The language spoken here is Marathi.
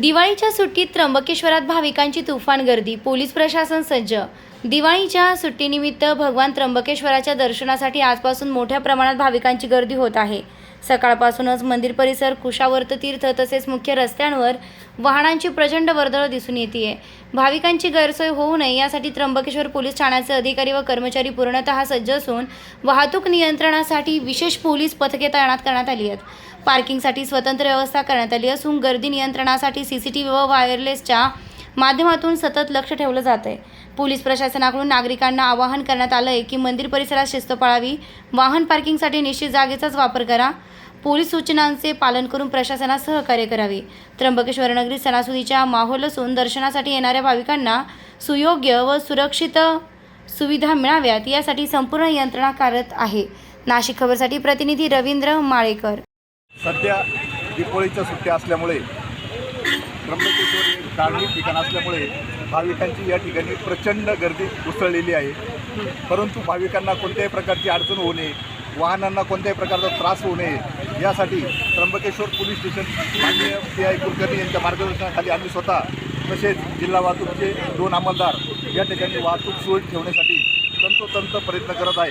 दिवाळीच्या सुट्टीत त्र्यंबकेश्वरात भाविकांची तुफान गर्दी पोलीस प्रशासन सज्ज दिवाळीच्या सुट्टीनिमित्त भगवान त्र्यंबकेश्वराच्या दर्शनासाठी आजपासून मोठ्या प्रमाणात भाविकांची गर्दी होत आहे. सकाळपासूनच मंदिर परिसर कुशावर्त तीर्थ तसेच मुख्य रस्त्यांवर वाहनांची प्रचंड वर्दळ दिसून येते भाविकांची गैरसोय होऊ नये यासाठी त्र्यंबकेश्वर पोलीस ठाण्याचे अधिकारी व कर्मचारी पूर्णतः सज्ज असून वाहतूक नियंत्रणासाठी विशेष पोलीस पथके तैनात करण्यात आली आहेत. पार्किंगसाठी स्वतंत्र व्यवस्था करण्यात आली असून गर्दी नियंत्रणासाठी सी सी टी व्ही व वायरलेसच्या माध्यमातून सतत लक्ष ठेवलं जात आहे पोलीस प्रशासनाकडून नागरिकांना आवाहन करण्यात आलं आहे की मंदिर परिसरात शिस्त पाळावी वाहन पार्किंगसाठी निश्चित जागेचाच वापर करा. पोलीस सूचनांचे पालन करून प्रशासनास सहकार्य करावे. त्र्यंबकेश्वर नगरी सणासुदीच्या माहोल असून दर्शनासाठी येणाऱ्या भाविकांना सुयोग्य व सुरक्षित सुविधा मिळाव्यात यासाठी संपूर्ण यंत्रणा कार्यरत आहे. नाशिक खबरसाठी प्रतिनिधी रवींद्र माळेकर. सध्या दिपोळीच्या सुट्ट्या असल्यामुळे धार्मिक ठिकाण असल्यामुळे भाविकांची या ठिकाणी प्रचंड गर्दी उसळलेली आहे. परंतु भाविकांना कोणत्याही प्रकारची अडचण होऊ नये वाहनांना कोणत्याही प्रकारचा त्रास होऊ नये यासाठी त्र्यंबकेश्वर पोलीस स्टेशन माननीय पी आय कुलकर्णी यांच्या मार्गदर्शनाखाली आम्ही स्वतः तसेच जिल्हा वाहतूकचे दोन अंमलदार या ठिकाणी वाहतूक सुरळीत ठेवण्यासाठी तंतोतंत प्रयत्न करत आहे.